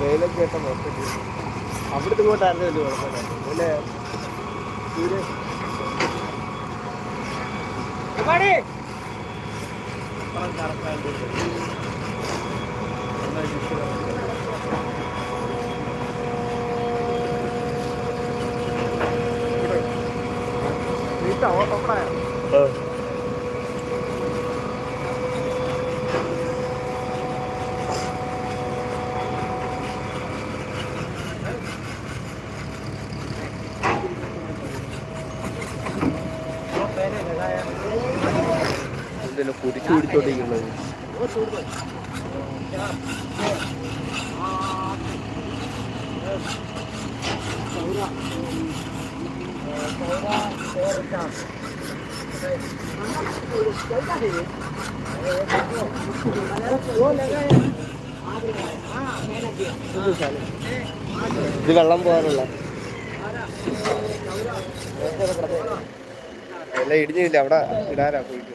വെയിലൊക്കെ കേട്ട മൊത്തത്തിൽ അവിടുത്തെ ഇങ്ങോട്ടായിരുന്നു വലിയ കുഴപ്പമില്ല പിന്നെ സൂര്യ ഓട്ടപ്പടായ ഇത് വെള്ളം പോകാനുള്ള. എല്ലാം ഇടിഞ്ഞില്ല അവിടെ ഇടാനാ പോയിട്ട്.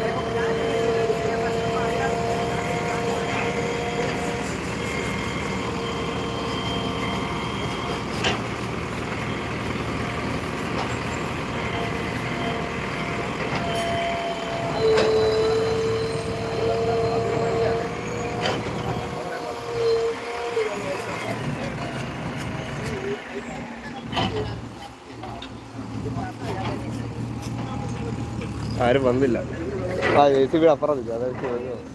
ആരും വന്നില്ല. ആ അതായത്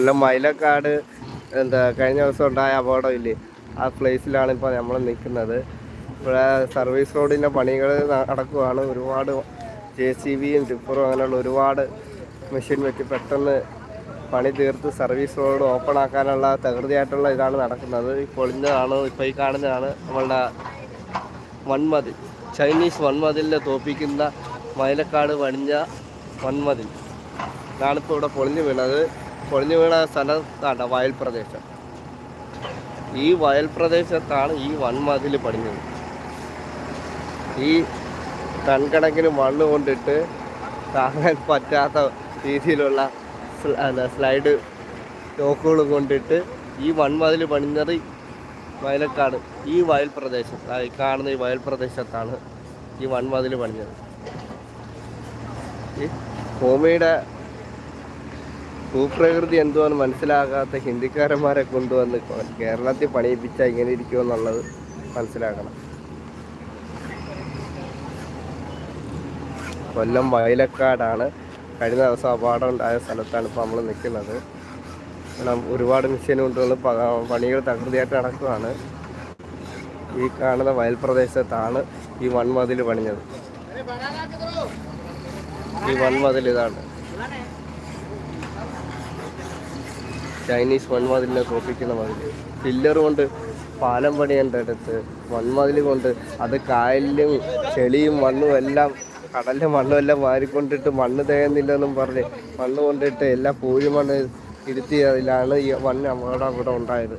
കൊല്ലം മൈലക്കാട് എന്താ കഴിഞ്ഞ ദിവസം ഉണ്ടായ അപകടം ഇല്ലേ? ആ പ്ലേസിലാണ് ഇപ്പോൾ നമ്മൾ നിൽക്കുന്നത് ഇവിടെ സർവീസ് റോഡിന്റെ പണികൾ നടക്കുവാണ്. ഒരുപാട് ജെ സി ബിയും ടിപ്പറും അങ്ങനെയുള്ള ഒരുപാട് മെഷീൻ വെച്ച് പെട്ടെന്ന് പണി തീർത്ത് സർവീസ് റോഡ് ഓപ്പൺ ആക്കാനുള്ള തകൃതിയായിട്ടുള്ള ഇതാണ് നടക്കുന്നത്. ഈ പൊളിഞ്ഞതാണ് ഇപ്പോൾ ഈ കാണുന്നതാണ് നമ്മളുടെ വൺമതിൽ ചൈനീസ് വൺമതിലിനെ തോപ്പിക്കുന്ന മൈലക്കാട് വണിഞ്ഞ വൺമതിൽ ഇതാണിപ്പോൾ ഇവിടെ പൊളിഞ്ഞു വീണത്. പൊളിഞ്ഞു വീണ സ്ഥലത്താണ് വയൽ പ്രദേശം ഈ വയൽ പ്രദേശത്താണ് ഈ വൺമതിൽ പണിഞ്ഞത്. ഈ കൺകണക്കിന് മണ്ണ് കൊണ്ടിട്ട് താങ്ങാൻ പറ്റാത്ത രീതിയിലുള്ള സ്ലൈഡ് ടോക്കുകൾ കൊണ്ടിട്ട് ഈ വൺമതിൽ പണിഞ്ഞത് വയലക്കാട് ഈ വയൽ പ്രദേശം ഈ കാണുന്ന ഈ വയൽ പ്രദേശത്താണ് ഈ വൺമതിൽ പണിഞ്ഞത്. ഭൂമിയുടെ ഭൂപ്രകൃതി എന്തുവാന്ന് മനസ്സിലാകാത്ത ഹിന്ദിക്കാരന്മാരെ കൊണ്ടുവന്ന് കേരളത്തിൽ പണിയിപ്പിച്ചാൽ ഇങ്ങനെ ഇരിക്കുമെന്നുള്ളത് മനസ്സിലാക്കണം. കൊല്ലം വയലക്കാടാണ്. കഴിഞ്ഞ ദിവസം അപകടം ഉണ്ടായ സ്ഥലത്താണ് ഇപ്പോൾ നമ്മൾ നിൽക്കുന്നത് ഒരുപാട് മെഷീൻ കൊണ്ടുള്ള പണികൾ തകൃതിയായിട്ട് നടക്കുകയാണ് ഈ കാണുന്ന വയൽ പ്രദേശത്താണ് ഈ വൺമതിൽ പണിഞ്ഞത്. ഈ വൺമതിൽ ഇതാണ്. ചൈനീസ് വൻമതിലിനെ തോപ്പിക്കുന്ന മതിൽ പില്ലർ കൊണ്ട് പാലം പണിയേണ്ട അടുത്ത് വൻമതിൽ കൊണ്ട് അത് കായലിലും ചെളിയും മണ്ണും എല്ലാം കടലിലെ മണ്ണും എല്ലാം വാരിക്കൊണ്ടിട്ട് മണ്ണ് തികയുന്നില്ലെന്നും പറഞ്ഞ് മണ്ണ് കൊണ്ടിട്ട് എല്ലാം പൂഴിമണ്ണ് ഇരുത്തിയതിലാണ് ഈ വൻ അപകടം അവിടെ ഉണ്ടായത്.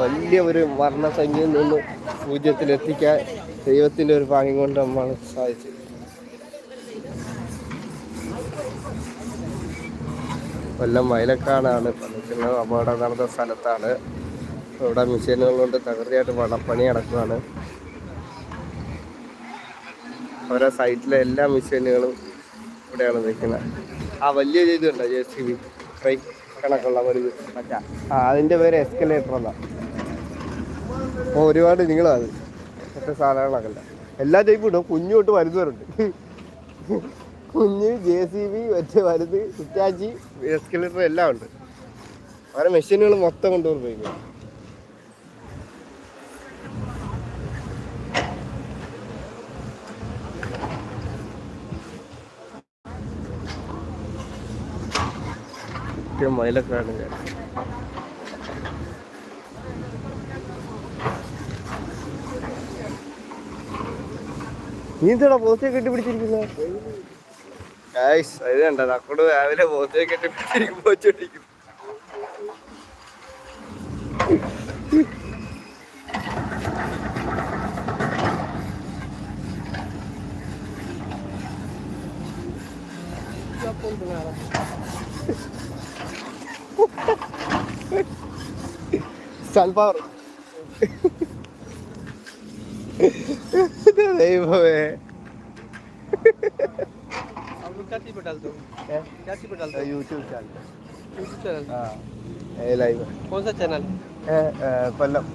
വലിയ ഒരു മരണസംഖ്യയിൽ നിന്ന് പൂജ്യത്തിലെത്തിക്കാൻ ദൈവത്തിന്റെ ഒരു ഭാഗ്യം കൊണ്ട് നമ്മൾ സാധിച്ചു കൊല്ലം വയലക്കാടാണ്. ഇപ്പം അപകടം നടന്ന സ്ഥലത്താണ്. ഇവിടെ മെഷീനുകൾ കൊണ്ട് തകൃതിയായിട്ട് വളപ്പണി പണി നടക്കുകയാണ് ഓരോ സൈറ്റിലെ എല്ലാ മെഷീനുകളും ഇവിടെയാണ് നിൽക്കുന്നത്. ആ വലിയ ഇതുണ്ടോ ജെ സി ബി. ട്രെയിൻ കണക്കുള്ള ഒരു മറ്റാ അതിന്റെ പേര് എസ്കലേറ്റർ എന്നാ. അപ്പോൾ ഒരുപാട് നിങ്ങളാണ് മറ്റേ സാധനങ്ങളൊക്കെ എല്ലാ ടൈപ്പും ഉണ്ടോ. കുഞ്ഞു തൊട്ട് വലുതുവരുണ്ട് കുഞ്ഞ് ജെ സി ബി മറ്റേ വലുത് ഹിറ്റാച്ചി എസ്കലേറ്റർ എല്ലാം ഉണ്ട്. അവരെ മെഷീനുകൾ മൊത്തം കൊണ്ടുപോയി മയിലൊക്കെയാണ് ഞാൻ. നീ എന്താടാ പോസ്റ്റേ കെട്ടിപ്പിടിച്ചിരിക്കുന്നത് ഗായ്സ് അത് കണ്ട? തക്കോട് രാവിലെ സൺഫ്ലവർ ദൈവമേ. क्या चीज पे डालते हो ഏ? क्या चीज पे डालते യൂട്യൂബ് ചാനൽ हो यूट्यूब चैनल ആ ഏ ലൈവ് कौन सा चैनल ഏ ഏ, കൊല്ലം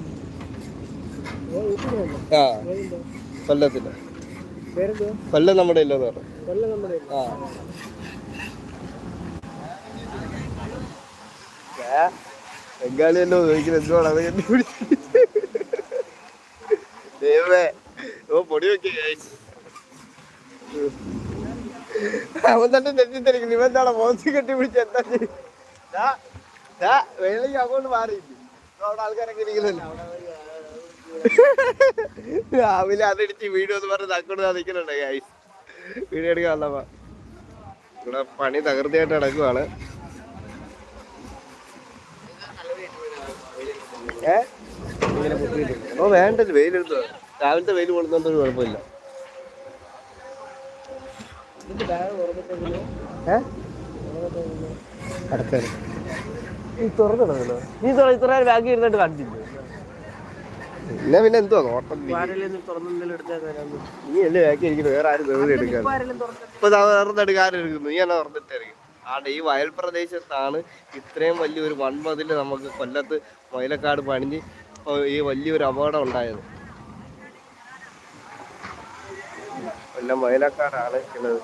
ആ കൊല്ലത്തില് കൊല്ലം നമ്മുടെ ഇല്ലെന്ന് പറഞ്ഞു ആ ഏ? ബംഗാളിയല്ലോ ചോദിക്കുന്നത് എന്തുവാണ് അത് കണ്ടുപിടിച്ച് ദൈവമേ ഓ പൊടി വെക്കേ അവൻ തന്നെ തെറ്റിദ്ധരിക്കുന്നു. ഇവൻ എന്താണ് കെട്ടി പിടിച്ച് എന്താ ചെയ്യും അങ്ങോട്ട് മാറി. രാവിലെ അതടിച്ച് വീഡിയോ എന്ന് പറഞ്ഞ് അങ്ങോട്ട് നിൽക്കുന്നുണ്ട് ഗൈസ് വീഡിയോ എടുക്കാൻ ഇവിടെ പണി തകൃതിയായിട്ട് നടക്കുവാണ്. ഏ? ഇങ്ങനെ വേണ്ടത് വെയിലെടുത്തു. രാവിലത്തെ വെയിൽ കൊടുത്തോണ്ടൊരു കുഴപ്പമില്ല. അടുത്തത് നീ തുറന്നിടണല്ലോ. നീ തുറ ഇത്ര നേരം ബാഗ് ഇരുന്നിട്ട് കണ്ടില്ല പിന്നെ പിന്നെ എന്തുവാ? നോട്ടം നീ? അല്ലേ ബാക്കി ഇരിക്കുന്നു വേറെ ആരും വെറുതെ എടുക്കാൻ ഇപ്പൊ തുറന്നെടുക്കാൻ എടുക്കുന്നു. നീ എന്നാ തുറന്നിട്ടായിരിക്കും ആടെ ഈ വയൽ പ്രദേശത്താണ് ഇത്രയും വലിയൊരു മൺമതിൽ നമുക്ക് കൊല്ലത്ത് മൈലക്കാട് പണിഞ്ഞ് ഈ വലിയൊരു അപകടം ഉണ്ടായത്. കൊല്ലം മൈലക്കാടാണ് ഉള്ളത്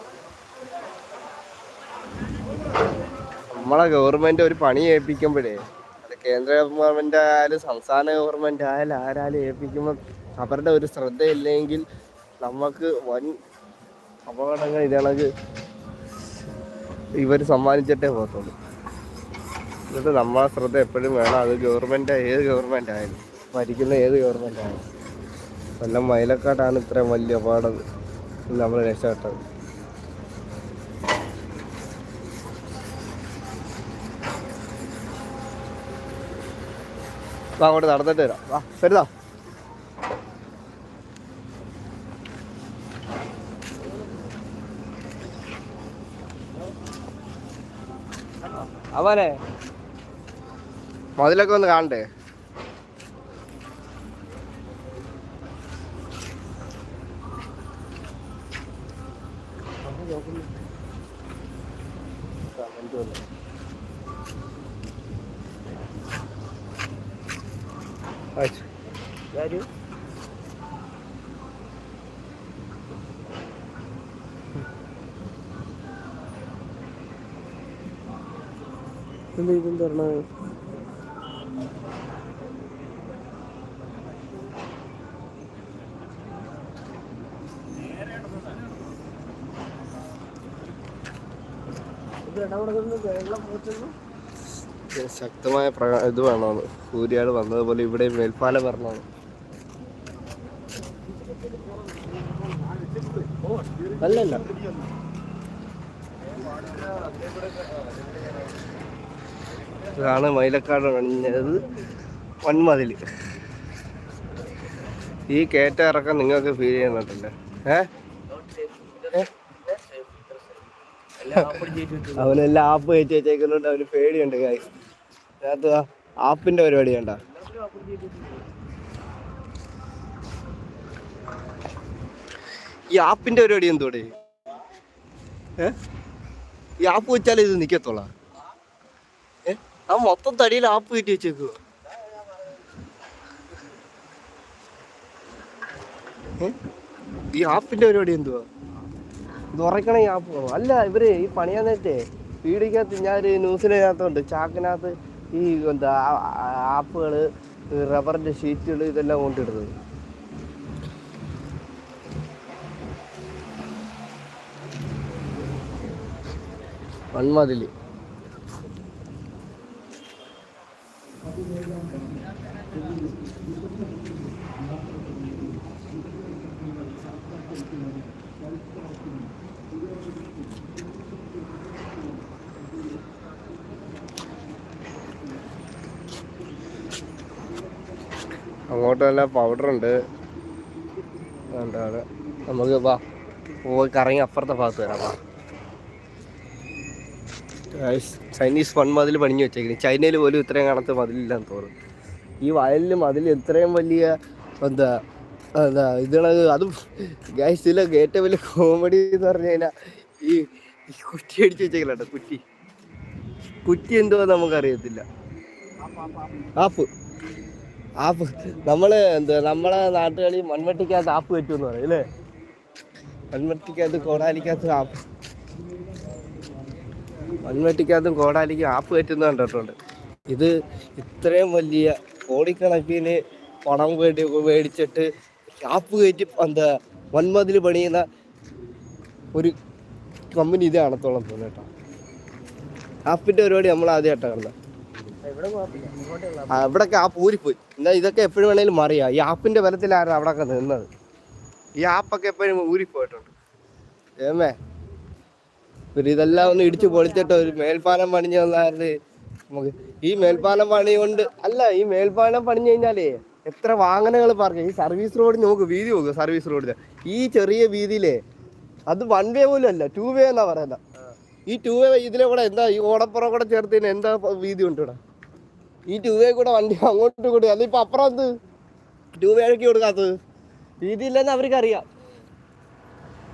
നമ്മളെ ഗവൺമെന്റ് ഒരു പണി ഏൽപ്പിക്കുമ്പോഴേ അത് കേന്ദ്ര ഗവൺമെന്റ് ആയാലും സംസ്ഥാന ഗവൺമെന്റ് ആയാലും ആരാലും ഏൽപ്പിക്കുമ്പോൾ അവരുടെ ഒരു ശ്രദ്ധയില്ലെങ്കിൽ നമുക്ക് വൻ അപകടങ്ങൾ ഇതാണെങ്കിൽ ഇവർ സമ്മാനിച്ചിട്ടേ പോകത്തുള്ളൂ. എന്നിട്ട് നമ്മളെ ശ്രദ്ധ എപ്പോഴും വേണം. അത് ഗവൺമെന്റ് ഏത് ഗവൺമെന്റ് ആയാലും ഭരിക്കുന്ന ഏത് ഗവൺമെന്റ് ആയാലും. കൊല്ലം മൈലക്കാട്ടാണ് ഇത്രയും വലിയ അപകടം നമ്മൾ രക്ഷപ്പെട്ടത്. വാ അങ്ങോട്ട് നടന്നിട്ട് വരാം. വാ വരുതാ അവനെ. മതിലൊക്കെ ഒന്ന് കാണണ്ടേ? എന്താ ഇതെന്ത് പറഞ്ഞത് ശക്തമായ പ്രകാ ഇത് വേണമെന്ന് കൂരിയാട് വന്നതുപോലെ ഇവിടെ മേൽപ്പാലം വരണമെന്ന് അല്ലല്ല. ഇതാണ് മൈലക്കാട് അണിഞ്ഞത് വൻമതിൽ. ഈ കയറ്റ ഇറക്കം നിങ്ങൾക്ക് ഫീൽ ചെയ്യുന്നുണ്ടല്ലേ? ഏ? അവനെല്ലാം ആപ്പ് കയറ്റി വെച്ചേക്കുന്നുണ്ട് അവന് പേടിയുണ്ട് കായ് അതിനകത്ത് ആപ്പിന്റെ പരിപാടി കണ്ട? ഈ ആപ്പിന്റെ പരിപാടി എന്തോടെ ഏ? ഈ ആപ്പ് വെച്ചാലേ ഇത് നിക്കത്തോളാ ആ മൊത്തം തടിയിൽ ആപ്പ് കയറ്റി വെച്ചേക്കുക ഈ ആപ്പിന്റെ പരിപാടി എന്തുവാ? ഇത് ഉറക്കണ ഈ ആപ്പ് അല്ല ഇവർ ഈ പണിയാൻ നേരത്തെ വീടിക്കകത്ത് ഞാൻ ന്യൂസിലകത്തുണ്ട് ചാക്കിനകത്ത് ഈ എന്താ ആപ്പുകൾ റബ്ബറിന്റെ ഷീറ്റുകൾ ഇതെല്ലാം കൊണ്ടിടുന്നത്. മൺമതിൽ. അങ്ങോട്ട് നല്ല പൗഡർ ഉണ്ട്. എന്താണ് നമുക്ക് വാ പോയി കറങ്ങി അപ്പുറത്തെ ഭാഗത്ത് വരാം വാ. ഗൈസ്, ഫൺ മതിൽ പണിഞ്ഞു വെച്ചേക്കുന്നത് ചൈനയിൽ പോലും ഇത്രയും കാണത്ത് മതിലില്ലാന്ന് തോന്നുന്നു. ഈ വയലിൽ മതിൽ ഇത്രയും വലിയ എന്താ എന്താ ഇതുള്ളത് അതും ഗ്യാസിലെ ഏറ്റവും വലിയ കോമഡി എന്ന് പറഞ്ഞു കഴിഞ്ഞാൽ ഈ കുറ്റി അടിച്ചു വെച്ചേക്കലോ കുറ്റി. കുറ്റി എന്തോ നമുക്കറിയത്തില്ല. ആപ്പ്. ആപ്പ്. നമ്മൾ എന്താ നമ്മളെ നാട്ടുകളിൽ മൺവെട്ടിക്കകത്ത് ആപ്പ് പറ്റുമെന്ന് പറയും അല്ലേ? മൺവെട്ടിക്കകത്ത് കോടാലിക്കകത്ത് ആപ്പ്. മൺവെട്ടിക്കകത്തും കോടാലിക്കും ആപ്പ് കയറ്റുന്ന കണ്ടിട്ടുണ്ട്. ഇത് ഇത്രയും വലിയ കോടിക്കണക്കിന് പണം വേണ്ടി മേടിച്ചിട്ട് ആപ്പ് കയറ്റി എന്താ വൻമതിൽ പണിയുന്ന ഒരു കമ്പനി ഇത് കാണത്തോളം തോന്നുന്നു കേട്ടോ. ആപ്പിന്റെ പരിപാടി നമ്മൾ ആദ്യമായിട്ടാണ് കണ്ടത്. ആ, ഇവിടൊക്കെ ആപ്പ് ഊരിപ്പോയി. എന്നാ ഇതൊക്കെ എപ്പോഴും വേണേലും മറിയാം. ഈ ആപ്പിന്റെ ബലത്തിലായിരുന്നു അവിടെയൊക്കെ നിന്നത്? ഈ ആപ്പൊക്കെ എപ്പോഴും ഊരിപ്പോയിട്ടുണ്ട്. ഏമേ? ഒരു ഇതെല്ലാം ഒന്ന് ഇടിച്ചു പൊളിച്ചിട്ട് ഒരു മേൽപ്പാലം പണിഞ്ഞു തന്നാൽ നമുക്ക് ഈ മേൽപ്പാലം പണി കൊണ്ട് അല്ല ഈ മേൽപ്പാലം പണിഞ്ഞു കഴിഞ്ഞാലേ എത്ര വാഹനങ്ങൾ പറഞ്ഞു ഈ സർവീസ് റോഡ് നോക്ക് വീതി നോക്ക് സർവീസ് റോഡിന്. ഈ ചെറിയ വീതിയിലേ അത് വൺ വേ പോലും അല്ല ടു വേ എന്നാ പറയുന്നത് ഈ ടു വേ ഇതിലെ കൂടെ എന്താ ഈ ഓടപ്പുറം കൂടെ ചേർത്തിന് എന്താ വീതി ഉണ്ട് ഇവിടെ? ഈ ടു വേ കൂടെ വണ്ടി അങ്ങോട്ടും കൂടി അല്ല ഇപ്പൊ അപ്പുറം എന്ത്? ടു വേക്ക് കൊടുക്കാത്തത്. വീതി ഇല്ലെന്ന് അവർക്കറിയാം.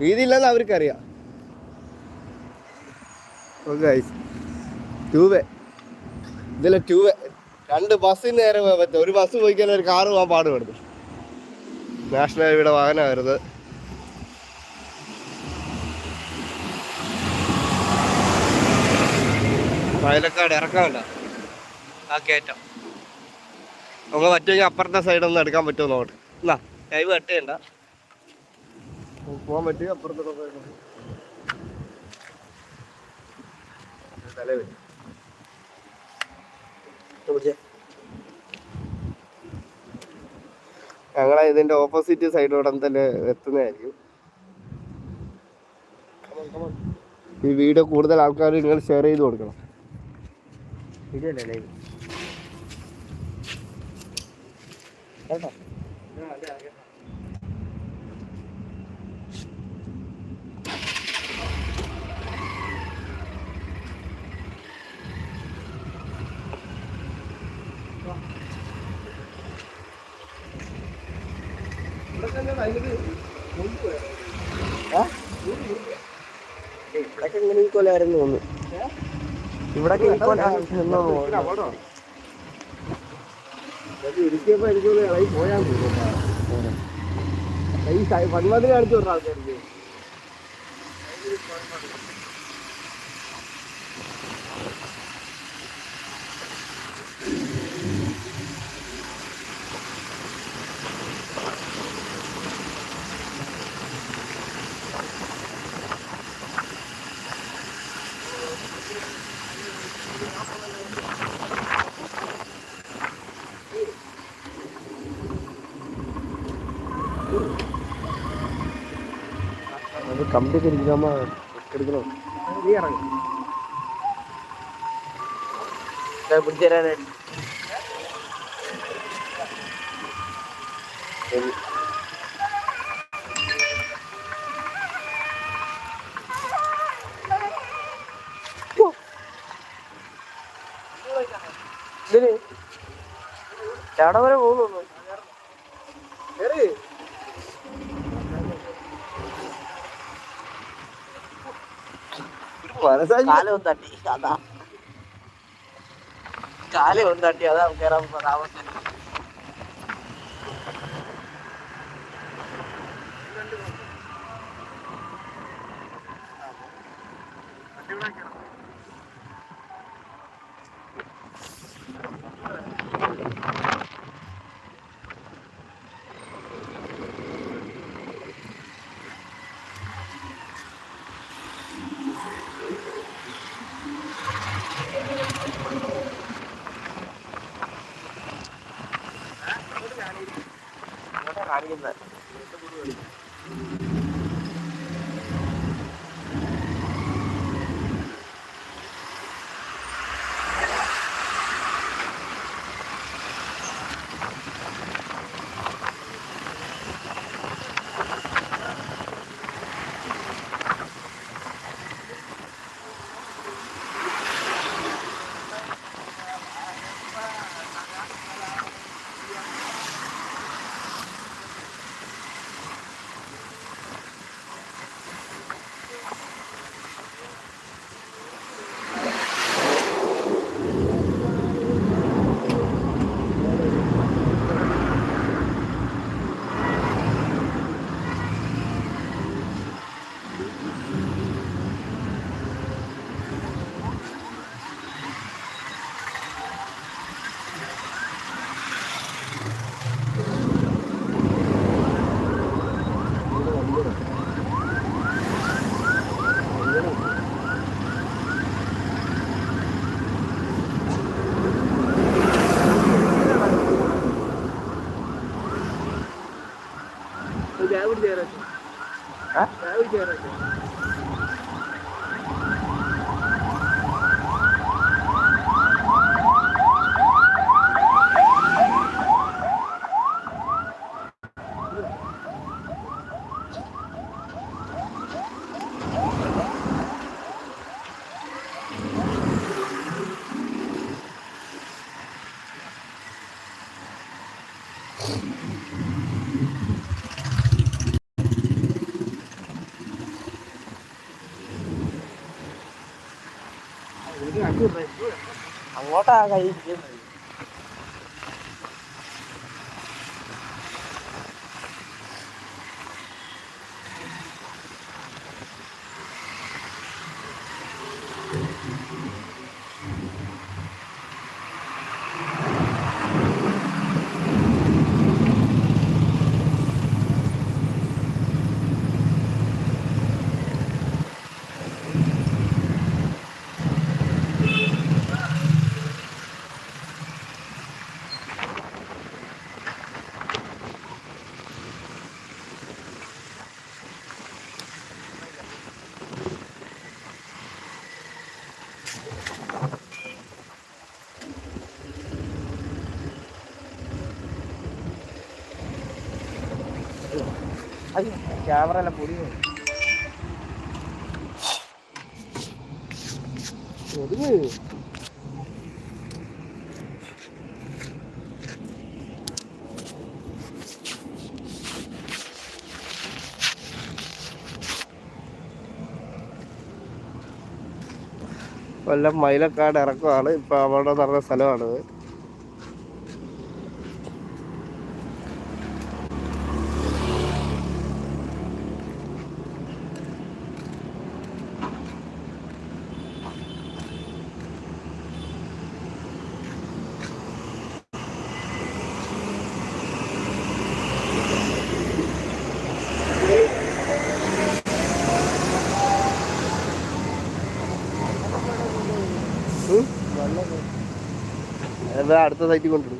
വീതി ഇല്ലെന്ന് അവർക്കറിയാം. ടൂ വേ ഇതിലെ ടൂ രണ്ട് ബസ്സിന് നേരെ പറ്റും ഒരു ബസ് പോയി ഒരു കാറ് പോകാൻ പാടുപെടുന്നു നാഷണൽ ഹൈവേയുടെ വാഹനമായിരുന്നത് വയലക്കാട് ഇറക്കാമല്ല ആ കയറ്റം നമുക്ക് പറ്റുമെങ്കിൽ അപ്പുറത്തെ സൈഡൊന്നും എടുക്കാൻ പറ്റുമോ നോട്ട് എന്നാ കൈവ് കട്ടയണ്ട പോകാൻ പറ്റുമെങ്കിൽ അപ്പുറത്തെ side. ഞങ്ങൾ ഞങ്ങളെ ഇതിന്റെ ഓപ്പോസിറ്റ് സൈഡിലൂടെ തന്നെ എത്തുന്നതായിരിക്കും. ഈ വീഡിയോ കൂടുതൽ ആൾക്കാർ നിങ്ങൾ ഷെയർ ചെയ്ത് കൊടുക്കണം. കേട്ടോ? ഇവിടൊക്കെ എങ്ങനെ ഈ കൊലായിരുന്നു തോന്നുന്നു. ഇവിടൊക്കെ ഈ കൊലായിരുന്നു ഇരിക്കുമ്പോ എനിക്ക് ഇളകി പോയാൽ ഈ വന്മതിൽ കാണിച്ചു വിടുന്ന ആൾക്കാർക്ക്. അത് കമ്പി തിരിക്കുമ്പോ എടുക്കണോ? നീ ഇറങ്ങും. പിടിച്ചു തരാനായിട്ട് അവിടെ വരെ പോകുന്നു. കാലം ഒന്ന് തട്ടി അതാ കാലം ഒന്ന് തട്ടി അതാ കയറാൻ താമസം ड्राइवर दे रहे थे ड्राइवर दे रहे थे મોટા ക്യാമറ എല്ലാം പൊടി കൊല്ലം മൈലക്കാട് ഇറക്കമാണ് ഇപ്പൊ അവിടെ നടന്ന സ്ഥലമാണിത്. അത് അടുത്ത സൈറ്റിൽ കൊണ്ടിടും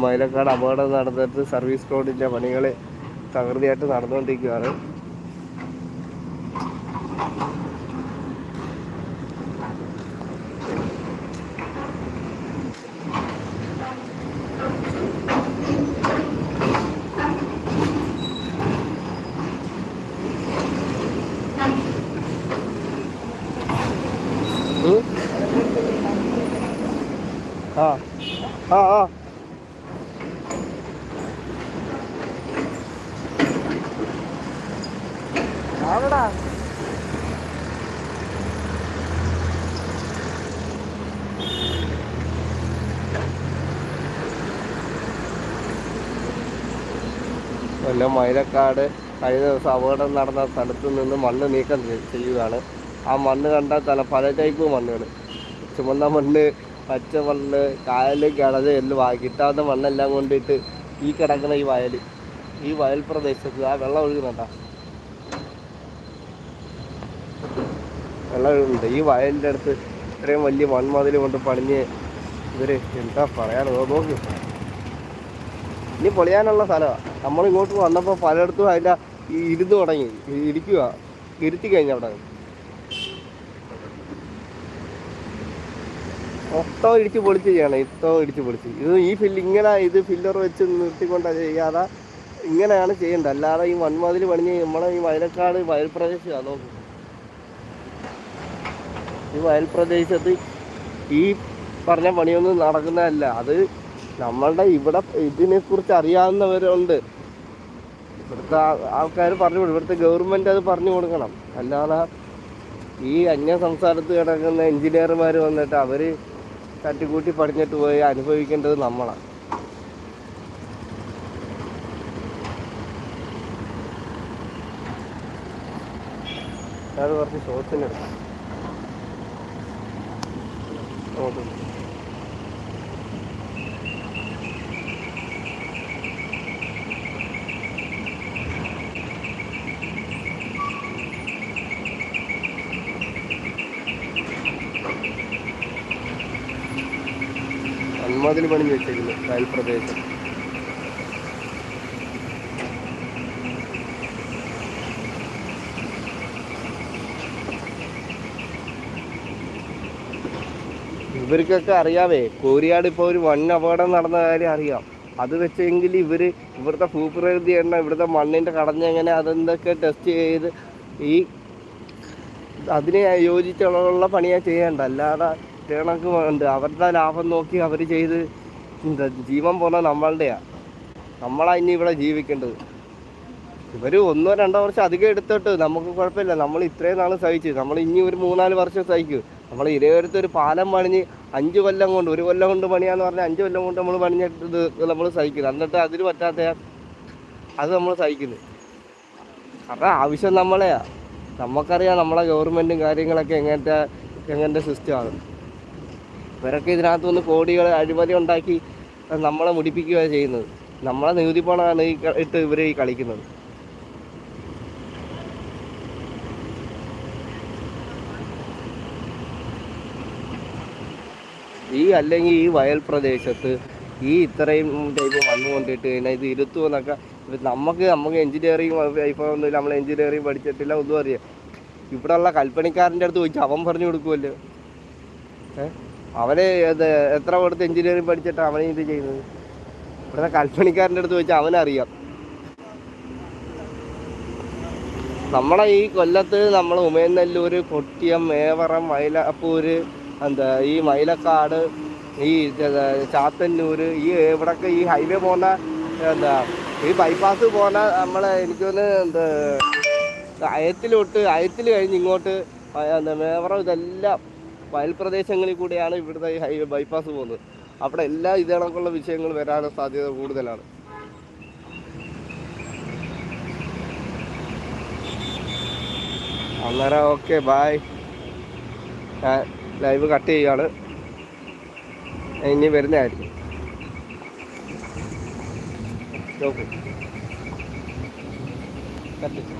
മൈലക്കാട് അപകടം നടന്നിട്ട് സർവീസ് റോഡിന്റെ പണികൾ തകൃതിയായിട്ട് നടന്നുകൊണ്ടിരിക്കുകയാണ് ആ ആ. ആവടാ. കൊല്ലം മൈലക്കാട് കഴിഞ്ഞ ദിവസം അപകടം നടന്ന സ്ഥലത്ത് നിന്ന് മണ്ണ് നീക്കം ചെയ്- ചെയ്യുകയാണ്. ആ മണ്ണ് കണ്ടാൽ തല പല ടൈപ്പ് മണ്ണുകൾ ചുമന്ന മണ്ണ് പച്ച മണ്ണ് കായൽ കിണറ് എല്ലാം വാ- കിട്ടാത്ത മണ്ണെല്ലാം കൊണ്ടിട്ട് ഈ കിടക്കുന്ന ഈ വയൽ ഈ വയൽ പ്രദേശത്ത് ആ വെള്ളം ഒഴുകുന്നുണ്ട? വെള്ളം ഒഴുകുന്നുണ്ട്. ഈ വയലിന്റെ അടുത്ത് ഇത്രയും വലിയ മൺമതിൽ കൊണ്ട് പണിഞ്ഞ് ഇവർ എന്താ പറയാനോ? നോക്കി. ഇനി പൊളിയാനുള്ള സ്ഥലമാണ് നമ്മൾ ഇങ്ങോട്ട് വന്നപ്പോൾ പലയിടത്തും അതിന്റെ ഇരുന്ന് തുടങ്ങി. ഇരിക്കുക ഇരുത്തി കഴിഞ്ഞ അവിടെ. മൊത്തം ഇടിച്ച് പൊളിച്ച് ചെയ്യണം ഇത്തോ ഇടിച്ച് പൊളിച്ച്. ഇത് ഈ ഫില്ല് ഇങ്ങനെ ഇത് ഫില്ലർ വെച്ച് നിർത്തിക്കൊണ്ട് ചെയ്യാതെ ഇങ്ങനെയാണ് ചെയ്യേണ്ടത്. അല്ലാതെ ഈ മൺമതിൽ പണിഞ്ഞ് നമ്മളെ ഈ വയലക്കാട് വയൽ പ്രദേശം നോക്കും. ഈ വയൽ പ്രദേശത്ത് ഈ പറഞ്ഞ പണിയൊന്നും നടക്കുന്നതല്ല. അത് നമ്മളുടെ ഇവിടെ ഇതിനെക്കുറിച്ച് അറിയാവുന്നവരുണ്ട്. ഇവിടുത്തെ ആൾക്കാർ പറഞ്ഞു കൊടുക്കും. ഇവിടുത്തെ ഗവൺമെന്റ് അത് പറഞ്ഞു കൊടുക്കണം. അല്ലാതെ ഈ അന്യ സംസ്ഥാനത്ത് കിടക്കുന്ന എഞ്ചിനീയർമാർ വന്നിട്ട് അവർ തട്ടിക്കൂട്ടി പടിഞ്ഞിട്ട് പോയി അനുഭവിക്കേണ്ടത് നമ്മളാണ് അത് കുറച്ച് ഷോർട്സിന് എടുക്കാം. വയൽ ഇവർക്കൊക്കെ അറിയാവേ കോരിയാട് ഇപ്പോൾ ഒരു വൺ അപകടം നടന്ന കാര്യം അറിയാം. അത് വെച്ചെങ്കിൽ ഇവർ ഇവിടുത്തെ ഭൂപ്രകൃതി എണ്ണ ഇവിടുത്തെ മണ്ണിന്റെ കടഞ്ഞെങ്ങനെ അതെന്തൊക്കെ ടെസ്റ്റ് ചെയ്ത് ഈ അതിനെ യോജിച്ചുള്ള പണിയാ ചെയ്യേണ്ട അല്ലാതെ കണക്ക് ഉണ്ട് അവരുടെ ലാഭം നോക്കി അവർ ചെയ്ത് എന്താ ജീവൻ പോകുന്നത് നമ്മളുടെയാ. നമ്മളാ ഇനി ഇവിടെ ജീവിക്കേണ്ടത്. ഇവർ ഒന്നോ രണ്ടോ വർഷം അധികം എടുത്തിട്ട് നമുക്ക് കുഴപ്പമില്ല. നമ്മൾ ഇത്രയും നാൾ സഹിച്ചു. നമ്മൾ ഇനി ഒരു മൂന്നാൽ വർഷം സഹിക്കും. നമ്മൾ ഇരയോരത്ത് ഒരു പാലം പണിഞ്ഞ് അഞ്ച് കൊല്ലം കൊണ്ട് ഒരു കൊല്ലം കൊണ്ട് പണിയാന്ന് പറഞ്ഞാൽ അഞ്ച് കൊല്ലം കൊണ്ട് നമ്മൾ പണിഞ്ഞിട്ട് നമ്മൾ സഹിക്കുന്നു. എന്നിട്ട് അതിന് പറ്റാത്ത അത് നമ്മൾ സഹിക്കുന്നു. അപ്പം ആവശ്യം നമ്മളെയാ. നമുക്കറിയാം നമ്മളെ ഗവൺമെന്റും കാര്യങ്ങളൊക്കെ എങ്ങനത്തെ എങ്ങനത്തെ സിസ്റ്റമാണ്. ഇവരൊക്കെ ഇതിനകത്ത് നിന്ന് കോടികൾ അഴിമതി ഉണ്ടാക്കി നമ്മളെ മുടിപ്പിക്കുകയാണ് ചെയ്യുന്നത്. നമ്മളെ നികുതി പണമാണ് ഈ ഇട്ട് ഇവർ ഈ കളിക്കുന്നത്. ഈ അല്ലെങ്കിൽ ഈ വയൽ പ്രദേശത്ത് ഈ ഇത്രയും ടൈപ്പ് മണ്ണ് കൊണ്ടിട്ട് കഴിഞ്ഞാൽ ഇത് ഇരുത്തുമെന്നൊക്കെ നമുക്ക് നമുക്ക് എഞ്ചിനീയറിങ് ഒന്നുമില്ല. നമ്മൾ എഞ്ചിനീയറിങ് പഠിച്ചിട്ടില്ല ഒന്നും അറിയാം. ഇവിടെ ഉള്ള കൽപ്പണിക്കാരന്റെ അടുത്ത് ചോദിച്ചാൽ അവൻ പറഞ്ഞു കൊടുക്കുമല്ലോ ഏ? അവന് എത്ര കൊടുത്ത് എഞ്ചിനീയറിംഗ് പഠിച്ചിട്ട് അവനെ ഇത് ചെയ്യുന്നത്? ഇവിടുത്തെ കൽപ്പണിക്കാരന്റെ അടുത്ത് വെച്ചാൽ അവനറിയാം. നമ്മളെ ഈ കൊല്ലത്ത് നമ്മൾ ഉമയനെല്ലൂര് കൊട്ടിയം മേവറം മൈലപ്പൂര് എന്താ ഈ മൈലക്കാട് ഈ ചാത്തന്നൂര് ഈ ഇവിടൊക്കെ ഈ ഹൈവേ പോകുന്ന എന്താ ഈ ബൈപ്പാസ് പോകുന്ന നമ്മളെ എനിക്കൊന്ന് എന്താ അയത്തിലോട്ട് അയത്തിൽ കഴിഞ്ഞ് ഇങ്ങോട്ട് എന്താ മേവറം ഇതെല്ലാം വയൽ പ്രദേശങ്ങളിൽ കൂടെയാണ് ഇവിടുത്തെ ഈ ഹൈവേ ബൈപ്പാസ് പോകുന്നത്. അവിടെ എല്ലാ ഇതേണക്കുള്ള വിഷയങ്ങൾ വരാനുള്ള സാധ്യത കൂടുതലാണ്. അന്നേരം ഓക്കെ ബായ് ഞാൻ ലൈവ് കട്ട് ചെയ്യുകയാണ്. ഇനി വരുന്നതായിരിക്കും. Okay cut